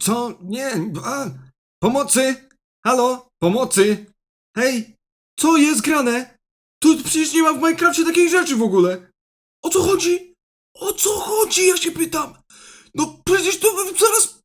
Co? Nie. A, pomocy? Halo? Pomocy? Hej, co jest grane? Tu przecież nie ma w Minecrafcie takiej rzeczy w ogóle. O co chodzi? O co chodzi? Ja się pytam. No przecież to zaraz.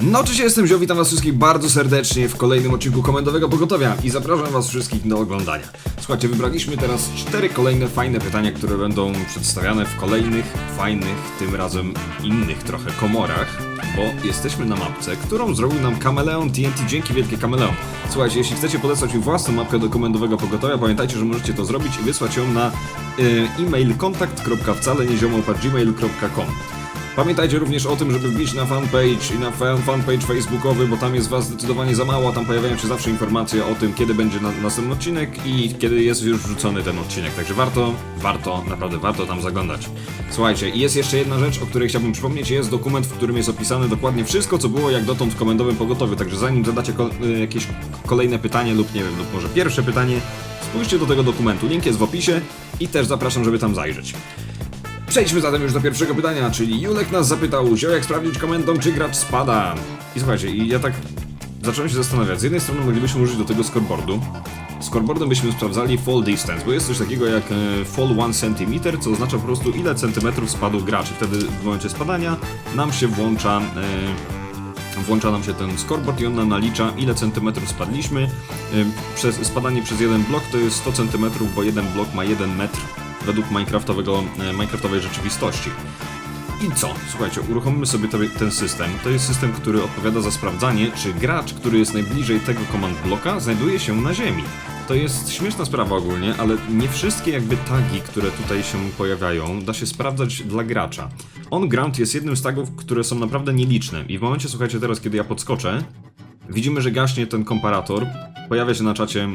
No cześć, jestem Zio, witam was wszystkich bardzo serdecznie w kolejnym odcinku Komendowego Pogotowia i zapraszam was wszystkich do oglądania. Słuchajcie, wybraliśmy teraz cztery kolejne fajne pytania, które będą przedstawiane w kolejnych, fajnych, tym razem innych trochę komorach, bo jesteśmy na mapce, którą zrobił nam Kameleon TNT. Dzięki wielkie Kameleon. Słuchajcie, jeśli chcecie podesłać mi własną mapkę do Komendowego Pogotowia, pamiętajcie, że możecie to zrobić i wysłać ją na y, e-mail kontakt.wcale.gmail.com Pamiętajcie również o tym, żeby wbić na fanpage i na fan, fanpage facebookowy, bo tam jest was zdecydowanie za mało, tam pojawiają się zawsze informacje o tym, kiedy będzie na, następny odcinek i kiedy jest już wrzucony ten odcinek. Także warto, warto, naprawdę warto tam zaglądać. Słuchajcie, i jest jeszcze jedna rzecz, o której chciałbym przypomnieć. Jest dokument, w którym jest opisane dokładnie wszystko, co było jak dotąd w komendowym pogotowiu. Także zanim zadacie ko- y, jakieś kolejne pytanie lub nie wiem, lub może pierwsze pytanie, spójrzcie do tego dokumentu. Link jest w opisie i też zapraszam, żeby tam zajrzeć. Przejdźmy zatem już do pierwszego pytania, czyli Julek nas zapytał, zio jak sprawdzić komendą, czy gracz spada. I słuchajcie, i ja tak zacząłem się zastanawiać. Z jednej strony moglibyśmy użyć do tego scoreboardu. Scoreboardem byśmy sprawdzali fall distance, bo jest coś takiego jak e, fall 1 cm, co oznacza po prostu ile centymetrów spadł gracz. I wtedy w momencie spadania nam się włącza... E, włącza nam się ten scoreboard i on nam nalicza ile centymetrów spadliśmy. Ym, Przez spadanie przez jeden blok to jest 100 centymetrów, bo jeden blok ma 1 metr według Minecraftowego, e, Minecraftowej rzeczywistości. I co? Słuchajcie, uruchomimy sobie ten system. To jest system, który odpowiada za sprawdzanie, czy gracz, który jest najbliżej tego command bloka, znajduje się na ziemi. To jest śmieszna sprawa ogólnie, ale nie wszystkie jakby tagi, które tutaj się pojawiają, da się sprawdzać dla gracza. On ground jest jednym z tagów, które są naprawdę nieliczne. I w momencie, słuchajcie, teraz kiedy ja podskoczę, widzimy, że gaśnie ten komparator, pojawia się na czacie,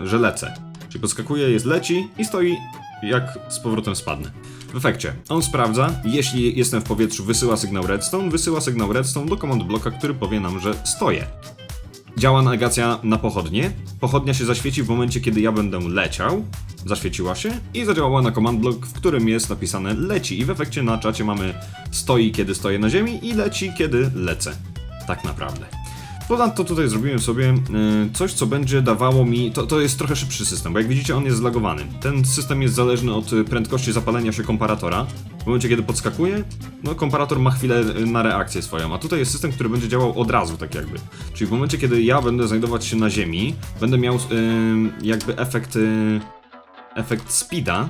yy, że lecę. Czyli podskakuje, jest leci i stoi jak z powrotem spadnę. W efekcie, on sprawdza, jeśli jestem w powietrzu, wysyła sygnał redstone, wysyła sygnał redstone do command bloka, który powie nam, że stoję. Działa negacja na pochodnie. Pochodnia się zaświeci w momencie, kiedy ja będę leciał. Zaświeciła się i zadziałała na command block, w którym jest napisane leci. I w efekcie na czacie mamy stoi, kiedy stoję na ziemi i leci, kiedy lecę. Tak naprawdę. Ponadto tutaj zrobiłem sobie y, coś, co będzie dawało mi. To, to jest trochę szybszy system, bo jak widzicie, on jest zlagowany. Ten system jest zależny od y, prędkości zapalenia się komparatora. W momencie, kiedy podskakuje, no komparator ma chwilę y, na reakcję swoją. A tutaj jest system, który będzie działał od razu, tak jakby. Czyli w momencie, kiedy ja będę znajdować się na ziemi, będę miał y, jakby efekt. Y, efekt speeda.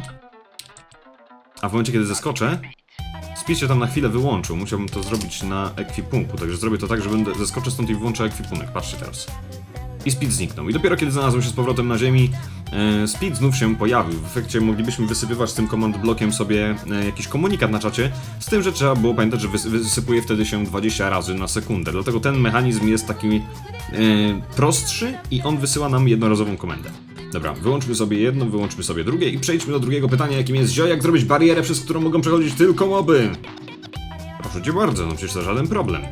A w momencie, kiedy zeskoczę, Speed się tam na chwilę wyłączył, musiałbym to zrobić na ekwipunku, także zrobię to tak, że będę zeskoczę stąd i włączę ekwipunek, patrzcie teraz. I Speed zniknął. I dopiero kiedy znalazłem się z powrotem na ziemi, e, Speed znów się pojawił. W efekcie moglibyśmy wysypywać tym command blokiem sobie e, jakiś komunikat na czacie, z tym, że trzeba było pamiętać, że wys wysypuje wtedy się 20 razy na sekundę. Dlatego ten mechanizm jest taki e, prostszy i on wysyła nam jednorazową komendę. Dobra, wyłączmy sobie jedno, wyłączmy sobie drugie i przejdźmy do drugiego pytania, jakim jest zio, jak zrobić barierę, przez którą mogą przechodzić tylko moby. Proszę cię bardzo, no przecież to żaden problem.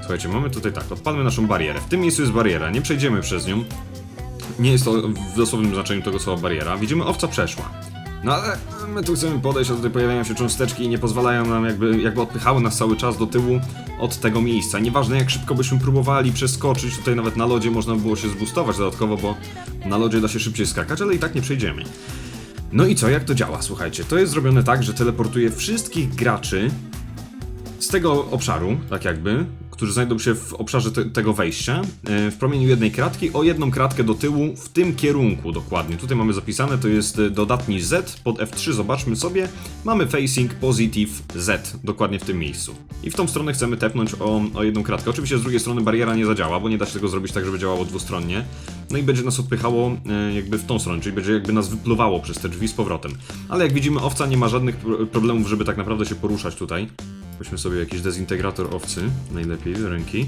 Słuchajcie, mamy tutaj tak, odpalmy naszą barierę. W tym miejscu jest bariera, nie przejdziemy przez nią. Nie jest to w dosłownym znaczeniu tego słowa bariera. Widzimy, owca przeszła. No ale my tu chcemy podejść, a tutaj pojawiają się cząsteczki i nie pozwalają nam jakby, jakby odpychały nas cały czas do tyłu od tego miejsca. Nieważne jak szybko byśmy próbowali przeskoczyć, tutaj nawet na lodzie można by było się zbustować dodatkowo, bo na lodzie da się szybciej skakać, ale i tak nie przejdziemy. No i co, jak to działa? Słuchajcie, to jest zrobione tak, że teleportuje wszystkich graczy z tego obszaru, tak jakby, którzy znajdą się w obszarze te, tego wejścia, e, w promieniu jednej kratki, o jedną kratkę do tyłu, w tym kierunku dokładnie. Tutaj mamy zapisane, to jest e, dodatni Z, pod F3 zobaczmy sobie, mamy facing positive Z, dokładnie w tym miejscu. I w tą stronę chcemy tepnąć o, o jedną kratkę. Oczywiście z drugiej strony bariera nie zadziała, bo nie da się tego zrobić tak, żeby działało dwustronnie. No i będzie nas odpychało e, jakby w tą stronę, czyli będzie jakby nas wypluwało przez te drzwi z powrotem. Ale jak widzimy, owca nie ma żadnych pro- problemów, żeby tak naprawdę się poruszać tutaj. Weźmy sobie jakiś dezintegrator owcy, najlepiej z ręki.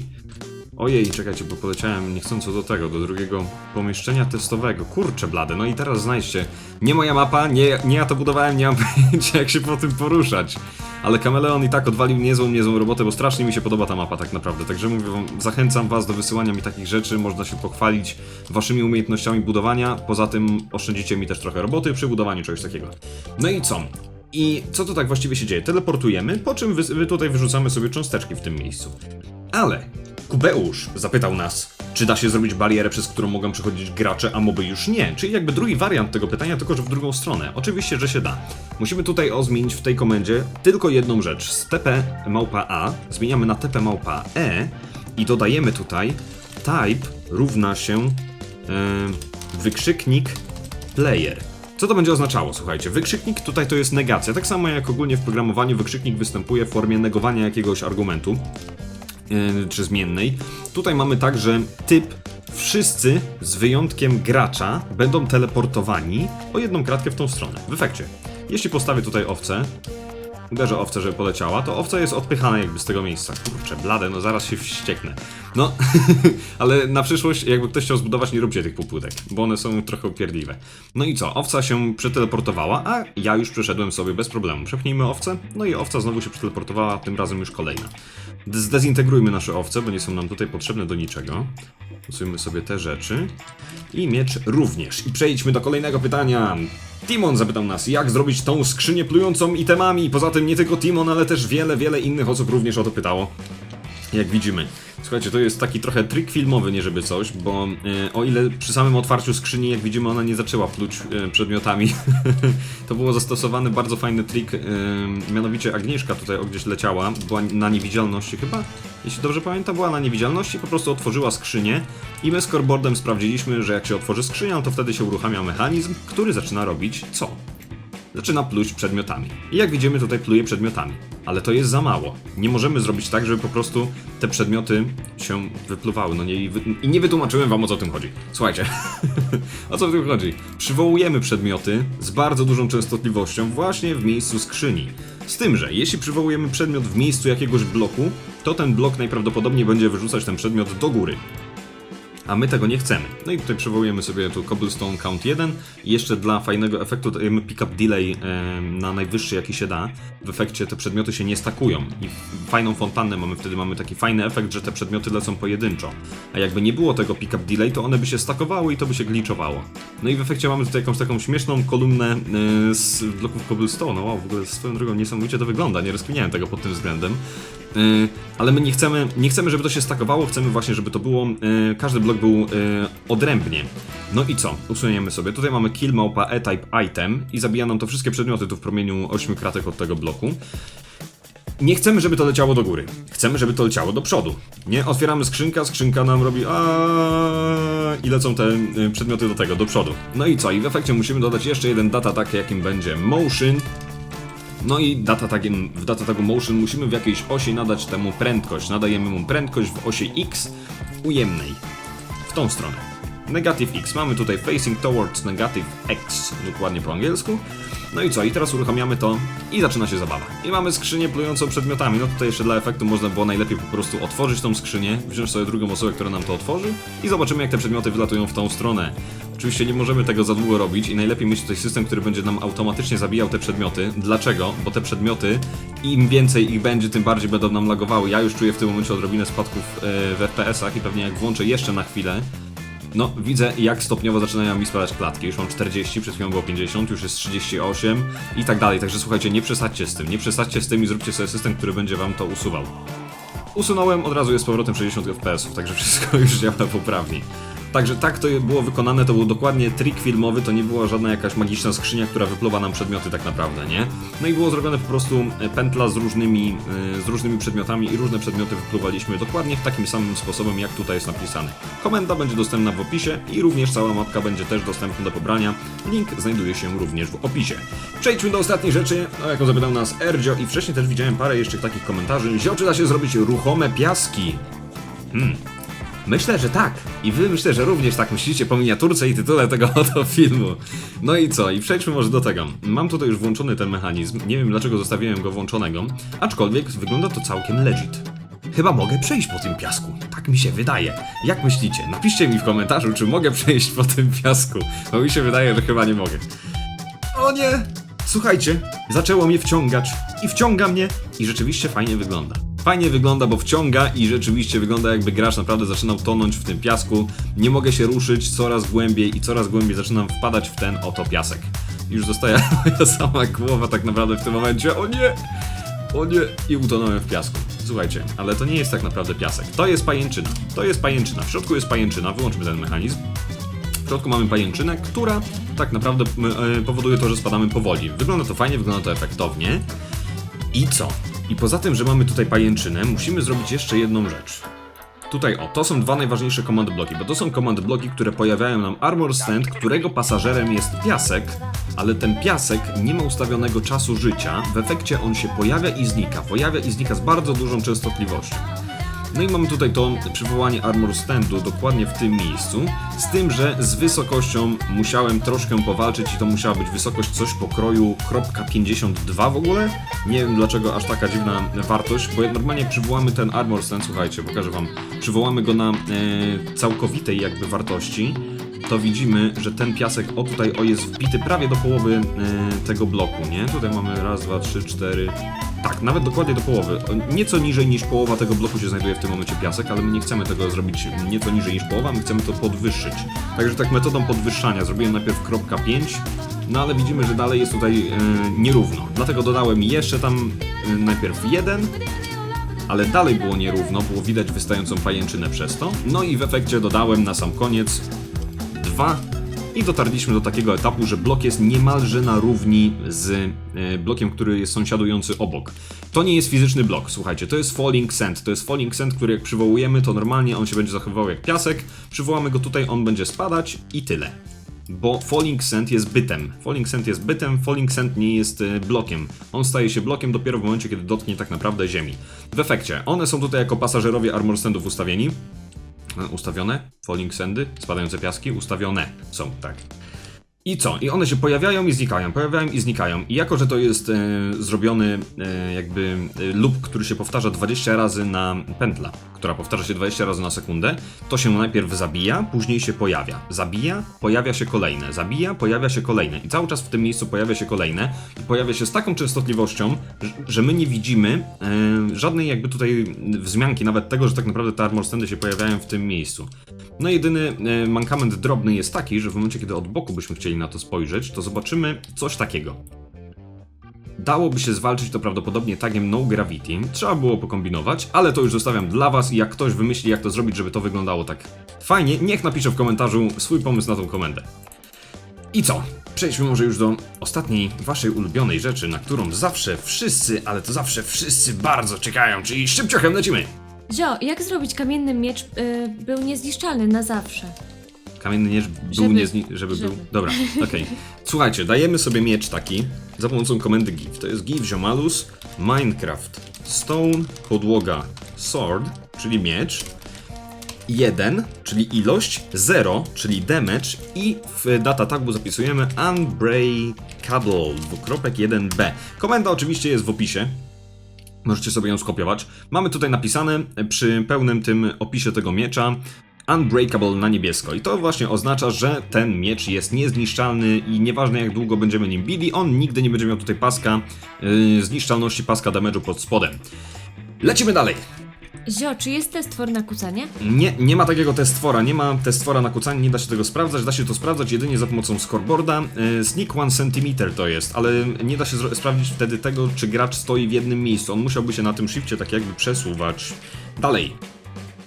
Ojej, czekajcie, bo poleciałem niechcąco do tego, do drugiego pomieszczenia testowego. Kurczę blade, no i teraz znajdźcie. Nie moja mapa, nie, nie ja to budowałem, nie mam pojęcia jak się po tym poruszać. Ale Kameleon i tak odwalił niezłą, niezłą robotę, bo strasznie mi się podoba ta mapa tak naprawdę. Także mówię wam, zachęcam was do wysyłania mi takich rzeczy, można się pochwalić waszymi umiejętnościami budowania. Poza tym oszczędzicie mi też trochę roboty przy budowaniu czegoś takiego. No i co? I co to tak właściwie się dzieje? Teleportujemy, po czym wy, wy tutaj wyrzucamy sobie cząsteczki w tym miejscu. Ale Kubeusz zapytał nas, czy da się zrobić barierę, przez którą mogą przechodzić gracze, a moby już nie. Czyli jakby drugi wariant tego pytania, tylko że w drugą stronę. Oczywiście, że się da. Musimy tutaj o zmienić w tej komendzie tylko jedną rzecz. Z TP małpa A zmieniamy na TP małpa E i dodajemy tutaj type równa się e, wykrzyknik player. Co to będzie oznaczało? Słuchajcie, wykrzyknik tutaj to jest negacja. Tak samo jak ogólnie w programowaniu wykrzyknik występuje w formie negowania jakiegoś argumentu yy, czy zmiennej. Tutaj mamy także typ wszyscy z wyjątkiem gracza będą teleportowani o jedną kratkę w tą stronę. W efekcie, jeśli postawię tutaj owcę, uderzę owcę, żeby poleciała, to owca jest odpychana jakby z tego miejsca. Kurczę, blade, no zaraz się wścieknę. No, ale na przyszłość, jakby ktoś chciał zbudować, nie róbcie tych półpłytek, bo one są trochę upierdliwe. No i co, owca się przeteleportowała, a ja już przeszedłem sobie bez problemu. Przepnijmy owcę, no i owca znowu się przeteleportowała, tym razem już kolejna. Zdezintegrujmy nasze owce, bo nie są nam tutaj potrzebne do niczego. Usujmy sobie te rzeczy. I miecz również. I przejdźmy do kolejnego pytania. Timon zapytał nas, jak zrobić tą skrzynię plującą itemami. Poza tym nie tylko Timon, ale też wiele, wiele innych osób również o to pytało. Jak widzimy. Słuchajcie, to jest taki trochę trik filmowy, nie żeby coś, bo e, o ile przy samym otwarciu skrzyni, jak widzimy, ona nie zaczęła pluć e, przedmiotami, to było zastosowany bardzo fajny trik, e, mianowicie Agnieszka tutaj o gdzieś leciała, była na niewidzialności chyba, jeśli dobrze pamiętam, była na niewidzialności, po prostu otworzyła skrzynię i my scoreboardem sprawdziliśmy, że jak się otworzy skrzynia, to wtedy się uruchamia mechanizm, który zaczyna robić co? Zaczyna pluć przedmiotami. I jak widzimy, tutaj pluje przedmiotami. Ale to jest za mało. Nie możemy zrobić tak, żeby po prostu te przedmioty się wypluwały. No nie, i, nie wytłumaczyłem wam o co w tym chodzi. Słuchajcie, o co w tym chodzi? Przywołujemy przedmioty z bardzo dużą częstotliwością właśnie w miejscu skrzyni. Z tym, że jeśli przywołujemy przedmiot w miejscu jakiegoś bloku, to ten blok najprawdopodobniej będzie wyrzucać ten przedmiot do góry a my tego nie chcemy. No i tutaj przywołujemy sobie tu Cobblestone Count 1 i jeszcze dla fajnego efektu dajemy Pickup Delay e, na najwyższy jaki się da. W efekcie te przedmioty się nie stakują i fajną fontannę mamy, wtedy mamy taki fajny efekt, że te przedmioty lecą pojedynczo. A jakby nie było tego Pickup Delay, to one by się stakowały i to by się glitchowało. No i w efekcie mamy tutaj jakąś taką śmieszną kolumnę e, z bloków Cobblestone. Wow, w ogóle swoją drogą niesamowicie to wygląda, nie rozkminiałem tego pod tym względem. Yy, ale my nie chcemy, nie chcemy, żeby to się stakowało, chcemy właśnie, żeby to było, yy, każdy blok był yy, odrębnie. No i co? Usuniemy sobie. Tutaj mamy kill małpa e-type item i zabija nam to wszystkie przedmioty tu w promieniu 8 kratek od tego bloku. Nie chcemy, żeby to leciało do góry. Chcemy, żeby to leciało do przodu. Nie otwieramy skrzynka, skrzynka nam robi a i lecą te y, przedmioty do tego, do przodu. No i co? I w efekcie musimy dodać jeszcze jeden data tag, jakim będzie motion no i data tagiem, w data tagu motion musimy w jakiejś osi nadać temu prędkość. Nadajemy mu prędkość w osi x ujemnej. W tą stronę. Negative x. Mamy tutaj facing towards negative x, dokładnie po angielsku. No i co? I teraz uruchamiamy to i zaczyna się zabawa. I mamy skrzynię plującą przedmiotami. No tutaj jeszcze dla efektu można było najlepiej po prostu otworzyć tą skrzynię, wziąć sobie drugą osobę, która nam to otworzy i zobaczymy jak te przedmioty wylatują w tą stronę. Oczywiście nie możemy tego za długo robić i najlepiej mieć tutaj system, który będzie nam automatycznie zabijał te przedmioty. Dlaczego? Bo te przedmioty, im więcej ich będzie, tym bardziej będą nam lagowały. Ja już czuję w tym momencie odrobinę spadków e, w FPS-ach i pewnie jak włączę jeszcze na chwilę, no, widzę jak stopniowo zaczynają mi spadać klatki. Już mam 40, przed chwilą było 50, już jest 38 i tak dalej. Także słuchajcie, nie przesadźcie z tym, nie przesadźcie z tym i zróbcie sobie system, który będzie wam to usuwał. Usunąłem, od razu jest z powrotem 60 fps, także wszystko już działa poprawnie. Także tak to było wykonane, to był dokładnie trik filmowy, to nie była żadna jakaś magiczna skrzynia, która wypluwa nam przedmioty tak naprawdę, nie? No i było zrobione po prostu e, pętla z różnymi, e, z różnymi przedmiotami i różne przedmioty wypluwaliśmy dokładnie w takim samym sposobem, jak tutaj jest napisane. Komenda będzie dostępna w opisie i również cała mapka będzie też dostępna do pobrania. Link znajduje się również w opisie. Przejdźmy do ostatniej rzeczy, o jaką zapytał nas Erdzio i wcześniej też widziałem parę jeszcze takich komentarzy. Zio, czy da się zrobić ruchome piaski? Hmm, Myślę, że tak. I wy myślę, że również tak myślicie po miniaturce i tytule tego oto filmu. No i co? I przejdźmy może do tego. Mam tutaj już włączony ten mechanizm. Nie wiem dlaczego zostawiłem go włączonego, aczkolwiek wygląda to całkiem legit. chyba mogę przejść po tym piasku. Tak mi się wydaje. Jak myślicie? Napiszcie mi w komentarzu, czy mogę przejść po tym piasku. Bo mi się wydaje, że chyba nie mogę. O nie! Słuchajcie, zaczęło mnie wciągać i wciąga mnie i rzeczywiście fajnie wygląda. Fajnie wygląda, bo wciąga i rzeczywiście wygląda jakby gracz naprawdę zaczynał tonąć w tym piasku. Nie mogę się ruszyć coraz głębiej i coraz głębiej zaczynam wpadać w ten oto piasek. Już zostaje moja sama głowa tak naprawdę w tym momencie. O nie! O nie! I utonąłem w piasku. Słuchajcie, ale to nie jest tak naprawdę piasek. To jest pajęczyna. To jest pajęczyna. W środku jest pajęczyna. Wyłączmy ten mechanizm. W środku mamy pajęczynę, która tak naprawdę e, powoduje to, że spadamy powoli. Wygląda to fajnie, wygląda to efektownie. I co? I poza tym, że mamy tutaj pajęczynę, musimy zrobić jeszcze jedną rzecz. Tutaj o, to są dwa najważniejsze command bloki, bo to są command bloki, które pojawiają nam armor stand, którego pasażerem jest piasek, ale ten piasek nie ma ustawionego czasu życia, w efekcie on się pojawia i znika, pojawia i znika z bardzo dużą częstotliwością. No i mamy tutaj to przywołanie armor standu dokładnie w tym miejscu, z tym, że z wysokością musiałem troszkę powalczyć i to musiała być wysokość coś pokroju .52 w ogóle. Nie wiem dlaczego aż taka dziwna wartość, bo normalnie przywołamy ten armor stand, słuchajcie, pokażę wam, przywołamy go na e, całkowitej jakby wartości, to widzimy, że ten piasek o tutaj o jest wbity prawie do połowy e, tego bloku, nie? Tutaj mamy raz, dwa, trzy, cztery. Tak, nawet dokładnie do połowy. Nieco niżej niż połowa tego bloku się znajduje w tym momencie piasek, ale my nie chcemy tego zrobić nieco niżej niż połowa, my chcemy to podwyższyć. Także tak metodą podwyższania zrobiłem najpierw kropka 5, no ale widzimy, że dalej jest tutaj e, nierówno. Dlatego dodałem jeszcze tam e, najpierw jeden, ale dalej było nierówno, było widać wystającą pajęczynę przez to. No i w efekcie dodałem na sam koniec dwa i dotarliśmy do takiego etapu, że blok jest niemalże na równi z e, blokiem, który jest sąsiadujący obok. To nie jest fizyczny blok, słuchajcie, to jest falling sand. To jest falling sand, który jak przywołujemy, to normalnie on się będzie zachowywał jak piasek. Przywołamy go tutaj, on będzie spadać i tyle. Bo falling sand jest bytem. Falling sand jest bytem, falling sand nie jest e, blokiem. On staje się blokiem dopiero w momencie, kiedy dotknie tak naprawdę ziemi. W efekcie, one są tutaj jako pasażerowie armor standów ustawieni. Ustawione, falling sandy, spadające piaski, ustawione są, tak. I co? I one się pojawiają i znikają, pojawiają i znikają. I jako, że to jest e, zrobiony e, jakby e, loop, który się powtarza 20 razy na pętla, która powtarza się 20 razy na sekundę, to się najpierw zabija, później się pojawia. Zabija, pojawia się kolejne. Zabija, pojawia się kolejne. I cały czas w tym miejscu pojawia się kolejne. I pojawia się z taką częstotliwością, że- my nie widzimy e, żadnej jakby tutaj wzmianki, nawet tego, że tak naprawdę te armor standy się pojawiają w tym miejscu. No jedyny e, mankament drobny jest taki, że w momencie, kiedy od boku byśmy chcieli na to spojrzeć, to zobaczymy coś takiego. Dałoby się zwalczyć to prawdopodobnie tagiem No Gravity, trzeba było pokombinować, ale to już zostawiam dla was i jak ktoś wymyśli jak to zrobić, żeby to wyglądało tak fajnie, niech napisze w komentarzu swój pomysł na tą komendę. I co? Przejdźmy może już do ostatniej waszej ulubionej rzeczy, na którą zawsze wszyscy, ale to zawsze wszyscy bardzo czekają, czyli szybciochem lecimy! Zio, jak zrobić kamienny miecz, y, był niezniszczalny na zawsze? Kamienny miecz był Żeby- niezni... żeby, był... żeby. Dobra, okej. Słuchajcie, dajemy sobie miecz taki za pomocą komendy give. To jest give ziomalus, Minecraft, stone, podłoga, sword, czyli miecz, 1, czyli ilość, 0, czyli damage i w data tagu zapisujemy unbreakable, dwukropek 1b. Komenda oczywiście jest w opisie, Możecie sobie ją skopiować. Mamy tutaj napisane przy pełnym tym opisie tego miecza Unbreakable na niebiesko. I to właśnie oznacza, że ten miecz jest niezniszczalny i nieważne jak długo będziemy nim bili, on nigdy nie będzie miał tutaj paska yy, zniszczalności, paska damage'u pod spodem. Lecimy dalej. Zio, czy jest test for na kucanie? Nie, nie ma takiego testwora, nie ma testwora na kucanie, nie da się tego sprawdzać, da się to sprawdzać jedynie za pomocą scoreboarda. E, Sneak 1 cm to jest, ale nie da się sprawdzić wtedy tego, czy gracz stoi w jednym miejscu. On musiałby się na tym shifcie tak jakby przesuwać. Dalej.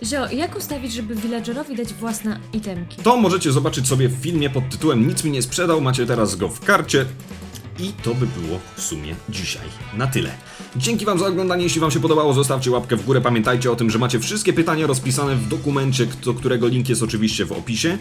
Zio, jak ustawić, żeby villagerowi dać własne itemki? To możecie zobaczyć sobie w filmie pod tytułem Nic mi nie sprzedał, macie teraz go w karcie. I to by było w sumie dzisiaj na tyle. Dzięki Wam za oglądanie. Jeśli Wam się podobało, zostawcie łapkę w górę. Pamiętajcie o tym, że macie wszystkie pytania rozpisane w dokumencie, do którego link jest oczywiście w opisie.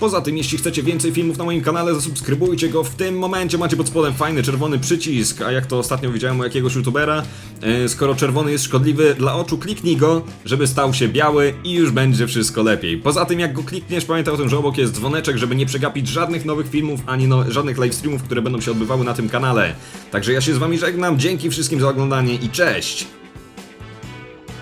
Poza tym, jeśli chcecie więcej filmów na moim kanale, zasubskrybujcie go. W tym momencie macie pod spodem fajny czerwony przycisk. A jak to ostatnio widziałem u jakiegoś youtubera, e, skoro czerwony jest szkodliwy dla oczu, kliknij go, żeby stał się biały i już będzie wszystko lepiej. Poza tym, jak go klikniesz, pamiętaj o tym, że obok jest dzwoneczek, żeby nie przegapić żadnych nowych filmów, ani no, żadnych livestreamów, które będą się odbywały tym kanale. Także ja się z Wami żegnam, dzięki wszystkim za oglądanie i cześć!